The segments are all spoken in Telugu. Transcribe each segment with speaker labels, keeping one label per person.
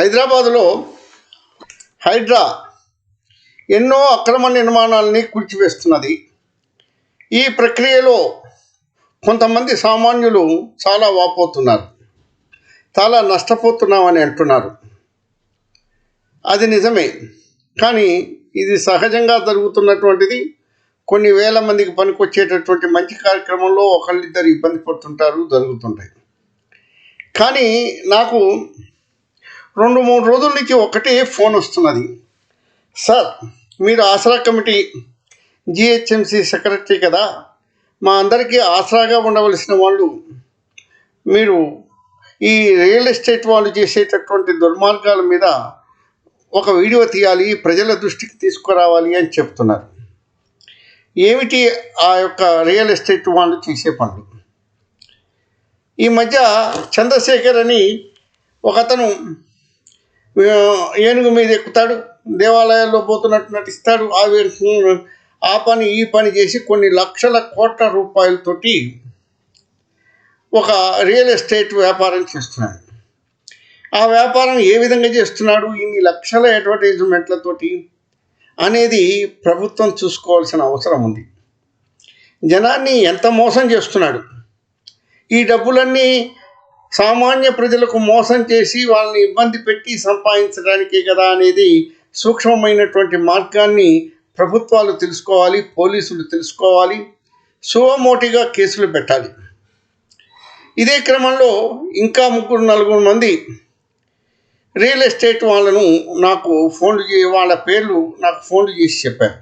Speaker 1: హైదరాబాదులో హైడ్రా ఎన్నో అక్రమ నిర్మాణాలని కూల్చివేస్తున్నది. ఈ ప్రక్రియలో కొంతమంది సామాన్యులు చాలా వాపోతున్నారు. చాలా నష్టపోతున్నామని అంటున్నారు. అది నిజమే. కానీ ఇది సహజంగా జరుగుతున్నటువంటిది. కొన్ని వేల మందికి పనికొచ్చేటటువంటి మంచి కార్యక్రమంలో ఒకళ్ళిద్దరు ఇబ్బంది పడుతుంటారు జరుగుతుంటాయి. కానీ నాకు రెండు మూడు రోజుల నుంచి ఒకటే ఫోన్ వస్తున్నది. సార్ మీరు ఆసరా కమిటీ జిహెచ్ఎంసి సెక్రటరీ కదా? మా అందరికీ ఆసరాగా ఉండవలసిన వాళ్ళు మీరు ఈ రియల్ ఎస్టేట్ వాళ్ళు చేసేటటువంటి దుర్మార్గాల మీద ఒక వీడియో తీయాలి ప్రజల దృష్టికి తీసుకురావాలి అని చెప్తున్నారు. ఏమిటి ఆ యొక్క రియల్ ఎస్టేట్ వాళ్ళు చేసే పనులు? ఈ మధ్య చంద్రశేఖర్ అని ఒకతను ఏనుగు మీద ఎక్కుతాడు దేవాలయాల్లో పోతున్నట్టు నటిస్తాడు. ఆ ఆ పని ఈ పని చేసి కొన్ని లక్షల కోట్ల రూపాయలతోటి ఒక రియల్ ఎస్టేట్ వ్యాపారం చేస్తున్నాడు. ఆ వ్యాపారం ఏ విధంగా చేస్తున్నాడు? ఇన్ని లక్షల అడ్వర్టైజ్మెంట్లతోటి అనేది ప్రభుత్వం చూసుకోవాల్సిన అవసరం ఉంది. జనాన్ని ఎంత మోసం చేస్తున్నాడు? ఈ డబ్బులన్నీ సామాన్య ప్రజలకు మోసం చేసి వాళ్ళని ఇబ్బంది పెట్టి సంపాదించడానికే కదా అనేది సూక్ష్మమైనటువంటి మార్గాన్ని ప్రభుత్వాలు తెలుసుకోవాలి పోలీసులు తెలుసుకోవాలి సువమోటిగా కేసులు పెట్టాలి. ఇదే క్రమంలో ఇంకా ముగ్గురు నలుగురు మంది రియల్ ఎస్టేట్ వాళ్ళను నాకు ఫోన్లు చే వాళ్ళ పేర్లు నాకు ఫోన్లు చేసి చెప్పారు.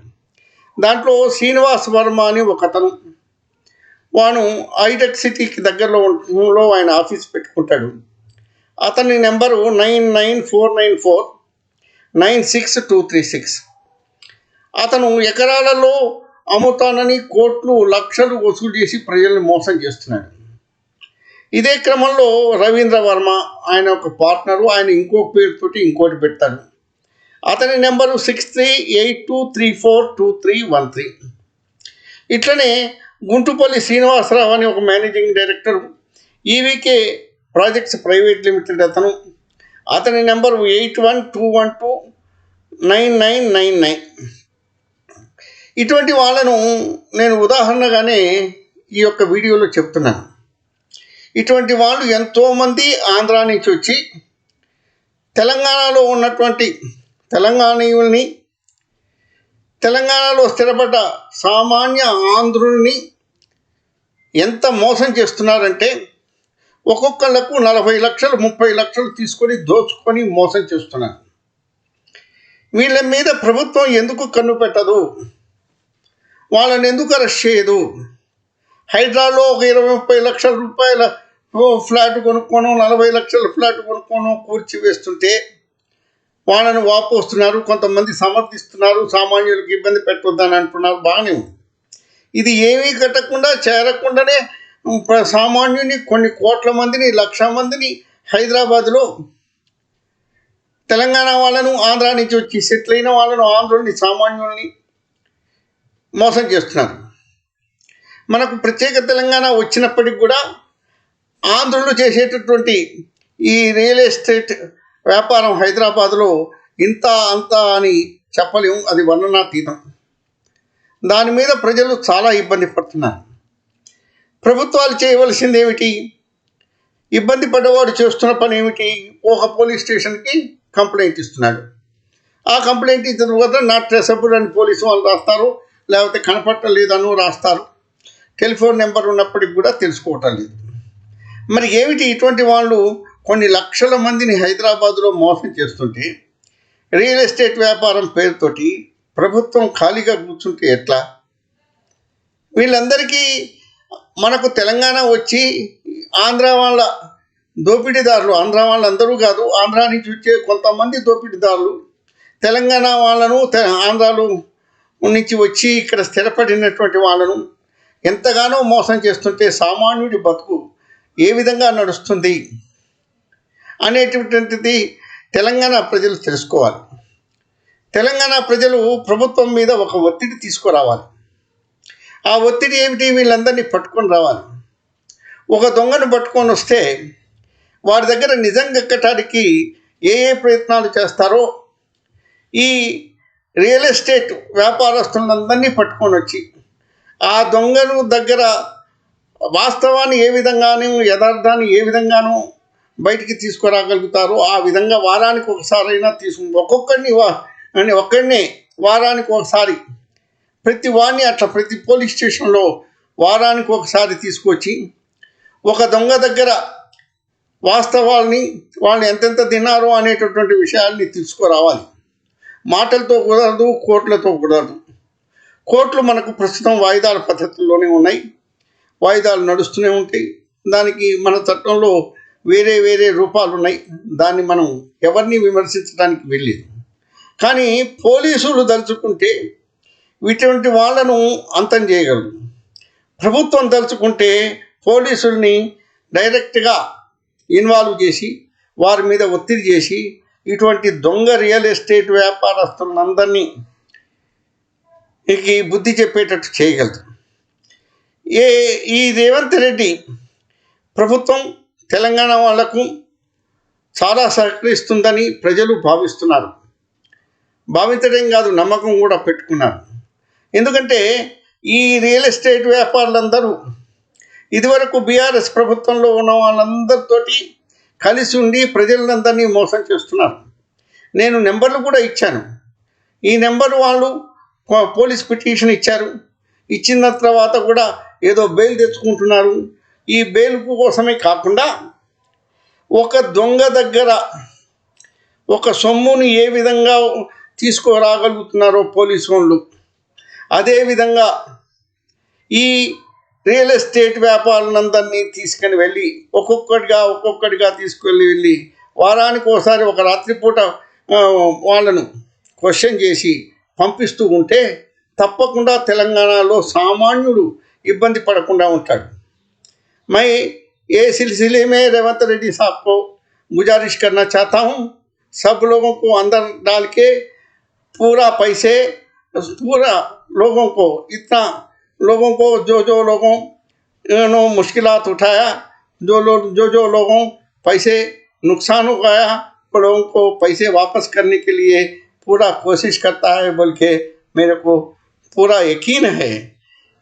Speaker 1: దాంట్లో శ్రీనివాస్ వర్మ అని ఒకతను వాను ఐడెక్ సిటీకి దగ్గరలో ఆయన ఆఫీస్ పెట్టుకుంటాడు. అతని number nine nine four nine four nine six two three six. అతను ఎకరాలలో అమ్ముతానని కోట్లు లక్షలు వసూలు చేసి ప్రజలను మోసం చేస్తున్నాడు. ఇదే క్రమంలో రవీంద్ర వర్మ ఆయన ఒక పార్ట్నరు ఆయన ఇంకో పేరుతోటి ఇంకోటి పెడతాడు అతని number six three eight two three four two three one three. ఇట్లనే గుంటుపల్లి శ్రీనివాసరావు అని ఒక managing director EVK projects private limited అతను. అతని number eight one two one two nine nine nine nine. ఇటువంటి వాళ్ళను నేను ఉదాహరణగానే ఈ యొక్క వీడియోలో చెప్తున్నాను. ఇటువంటి వాళ్ళు ఎంతోమంది ఆంధ్ర నుంచి వచ్చి తెలంగాణలో ఉన్నటువంటి తెలంగాణీయుల్ని తెలంగాణలో స్థిరపడ్డ సామాన్య ఆంధ్రుల్ని ఎంత మోసం చేస్తున్నారంటే ఒక్కొక్కళ్ళకు నలభై లక్షలు ముప్పై లక్షలు తీసుకొని దోచుకొని మోసం చేస్తున్నారు. వీళ్ళ మీద ప్రభుత్వం ఎందుకు కన్ను పెట్టదు? వాళ్ళని ఎందుకు అరెస్ట్ చేయదు? హైడ్రాలో ఒక ఇరవై ముప్పై లక్షల రూపాయల ఫ్లాట్ కొనుక్కోను నలభై లక్షల ఫ్లాట్ కొనుక్కోను కూర్చి వేస్తుంటే వాళ్ళని వాపోస్తున్నారు కొంతమంది సమర్థిస్తున్నారు సామాన్యులకు ఇబ్బంది పెట్టొద్దని అంటున్నారు. బాగానే ఉంది. ఇది ఏమీ కట్టకుండా చేరకుండానే సామాన్యుని కొన్ని కోట్ల మందిని లక్ష మందిని హైదరాబాద్లో తెలంగాణ వాళ్ళను ఆంధ్ర నుంచి వచ్చి సెటిల్ అయిన వాళ్ళను ఆంధ్రుల్ని సామాన్యుల్ని మోసం చేస్తున్నారు. మనకు ప్రత్యేక తెలంగాణ వచ్చినప్పటికి కూడా ఆంధ్రులు చేసేటటువంటి ఈ రియల్ ఎస్టేట్ వ్యాపారం హైదరాబాద్లో ఇంత అంత అని చెప్పలేము. అది వర్ణనాతీతం దాని మీద ప్రజలు చాలా ఇబ్బంది పడుతున్నారు. ప్రభుత్వాలు చేయవలసింది ఏమిటి ఇబ్బంది పడ్డవాడు చేస్తున్న పని ఏమిటి? ఒక పోలీస్ స్టేషన్కి కంప్లైంట్ ఇస్తున్నాడు. ఆ కంప్లైంట్ ఇచ్చిన తర్వాత నాట్ ట్రెసబుల్ అని పోలీసు వాళ్ళు రాస్తారు. లేకపోతే కనపట్టలేదను రాస్తారు. టెలిఫోన్ నెంబర్ ఉన్నప్పటికి కూడా తెలుసుకోవటం లేదు. మరి ఏమిటి ఇటువంటి వాళ్ళు కొన్ని లక్షల మందిని హైదరాబాదులో మోసం చేస్తుంటే రియల్ ఎస్టేట్ వ్యాపారం పేరుతోటి ప్రభుత్వం ఖాళీగా కూర్చుంటే ఎట్లా? వీళ్ళందరికీ మనకు తెలంగాణ వచ్చి ఆంధ్ర వాళ్ళ దోపిడీదారులు ఆంధ్ర వాళ్ళందరూ కాదు ఆంధ్ర నుంచి వచ్చే కొంతమంది దోపిడీదారులు తెలంగాణ వాళ్ళను తె- ఆంధ్రాలో నుంచి వచ్చి ఇక్కడ స్థిరపడినటువంటి వాళ్ళను ఎంతగానో మోసం చేస్తుంటే సామాన్యుడి బతుకు ఏ విధంగా నడుస్తుంది? అనేటటువంటిది తెలంగాణ ప్రజలు తెలుసుకోవాలి. తెలంగాణ ప్రజలు ప్రభుత్వం మీద ఒక ఒత్తిడి తీసుకురావాలి. ఆ ఒత్తిడి ఏమిటి? వీళ్ళందరినీ పట్టుకొని రావాలి. ఒక దొంగను పట్టుకొని వస్తే వారి దగ్గర నిజం గక్కటానికి ఏ ఏ ప్రయత్నాలు చేస్తారో ఈ రియల్ ఎస్టేట్ వ్యాపారస్తులందరినీ పట్టుకొని వచ్చి ఆ దొంగను దగ్గర వాస్తవాన్ని ఏ విధంగానూ యథార్థాన్ని ఏ విధంగానూ బయటికి తీసుకురాగలుగుతారో ఆ విధంగా వారానికి ఒకసారైనా తీసుకు ఒక్కొక్కరిని వా అని ఒక్కడిని వారానికి ఒకసారి. ప్రతి వాడిని అట్లా ప్రతి పోలీస్ స్టేషన్లో వారానికి ఒకసారి తీసుకొచ్చి ఒక దొంగ దగ్గర వాస్తవాల్ని వాళ్ళు ఎంతెంత తిన్నారో అనేటటువంటి విషయాల్ని తీసుకురావాలి. మాటలతో కుదరదు కోట్లతో కుదరదు. కోట్లు మనకు ప్రస్తుతం వాయిదాల పద్ధతుల్లోనే ఉన్నాయి. వాయిదాలు నడుస్తూనే ఉంటాయి. దానికి మన చట్టంలో వేరే వేరే రూపాలు ఉన్నాయి దాన్ని మనం ఎవరిని విమర్శించడానికి వెళ్ళేది కానీ పోలీసులు దలుచుకుంటే ఇటువంటి వాళ్ళను అంతం చేయగలరు. ప్రభుత్వం తలుచుకుంటే పోలీసుల్ని డైరెక్ట్గా ఇన్వాల్వ్ చేసి వారి మీద ఒత్తిడి చేసి ఇటువంటి దొంగ రియల్ ఎస్టేట్ వ్యాపారస్తులందరినీ ఈ బుద్ధి చెప్పేటట్టు చేయగలదు ఏ ఈ రేవంత్ రెడ్డి ప్రభుత్వం తెలంగాణ వాళ్ళకు చాలా సహకరిస్తుందని ప్రజలు భావిస్తున్నారు. భావించడం కాదు నమ్మకం కూడా పెట్టుకున్నారు. ఎందుకంటే ఈ రియల్ ఎస్టేట్ వ్యాపారులందరూ ఇదివరకు బీఆర్ఎస్ ప్రభుత్వంలో ఉన్న వాళ్ళందరితోటి కలిసి ఉండి ప్రజలందరినీ మోసం చేస్తున్నారు. నేను నెంబర్లు కూడా ఇచ్చాను. ఈ నెంబర్ వాళ్ళు పోలీస్ పిటిషన్ ఇచ్చారు. ఇచ్చిన తర్వాత కూడా ఏదో బెయిల్ తెచ్చుకుంటున్నారు. ఈ బేలుపు కోసమే కాకుండా ఒక దొంగ దగ్గర ఒక సొమ్ముని ఏ విధంగా తీసుకురాగలుగుతున్నారో పోలీసు వాళ్ళు అదేవిధంగా ఈ రియల్ ఎస్టేట్ వ్యాపారులందరినీ తీసుకుని వెళ్ళి ఒక్కొక్కటిగా ఒక్కొక్కటిగా తీసుకువెళ్ళి వెళ్ళి వారానికి ఒకసారి ఒక రాత్రిపూట వాళ్ళను క్వశ్చన్ చేసి పంపిస్తూ ఉంటే తప్పకుండా తెలంగాణలో సామాన్యుడు ఇబ్బంది పడకుండా ఉంటాడు. मैं ये सिलसिले में रेवंत रेड्डी साहब को गुजारिश करना चाहता हूँ। सब लोगों को अंदर डाल के पूरा पैसे, पूरा लोगों को, इतना लोगों को जो जो लोगों ने मुश्किलात उठाया, जो लोग जो जो लोगों पैसे नुकसान हो गया वो लोगों को पैसे वापस करने के लिए पूरा कोशिश करता है बोल के मेरे को पूरा यकीन है।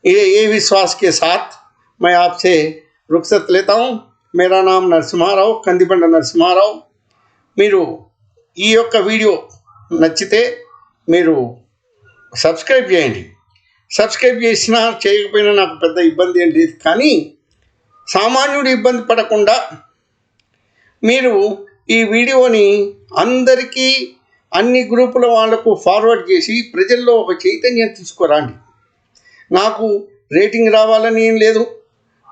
Speaker 1: ये ये विश्वास के साथ मैं आपसे रुखसत लेता हूँ मेरा नाम నరసింహారావు కందిబండ నరసింహారావు మీరు ఈ యొక్క వీడియో నచ్చితే మీరు సబ్స్క్రైబ్ చేయండి సబ్స్క్రైబ్ చేసినా చేయకపోయినా నాకు పెద్ద ఇబ్బంది ఏం లేదు కానీ సామాన్యుడు ఇబ్బంది పడకుండా మీరు ఈ వీడియోని అందరికీ అన్ని గ్రూపుల వాళ్లకు ఫార్వర్డ్ చేసి ప్రజల్లో ఒక చైతన్యం తీసుకురండి నాకు రేటింగ్ రావాలని ఏం లేదు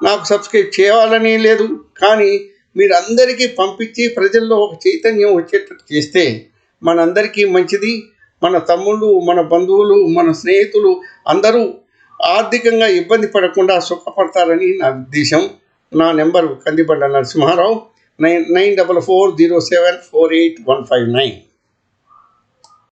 Speaker 1: నాకు సబ్స్క్రైబ్ చేయాలని లేదు. కానీ మీరు అందరికీ పంపించి ప్రజల్లో ఒక చైతన్యం వచ్చేటట్టు చేస్తే మనందరికీ మంచిది. మన తమ్ముళ్ళు మన బంధువులు మన స్నేహితులు అందరూ ఆర్థికంగా ఇబ్బంది పడకుండా సుఖపడతారని నా ఉద్దేశం. నా number Kandibanda Narasimha Rao nine nine double four zero seven four eight one five nine.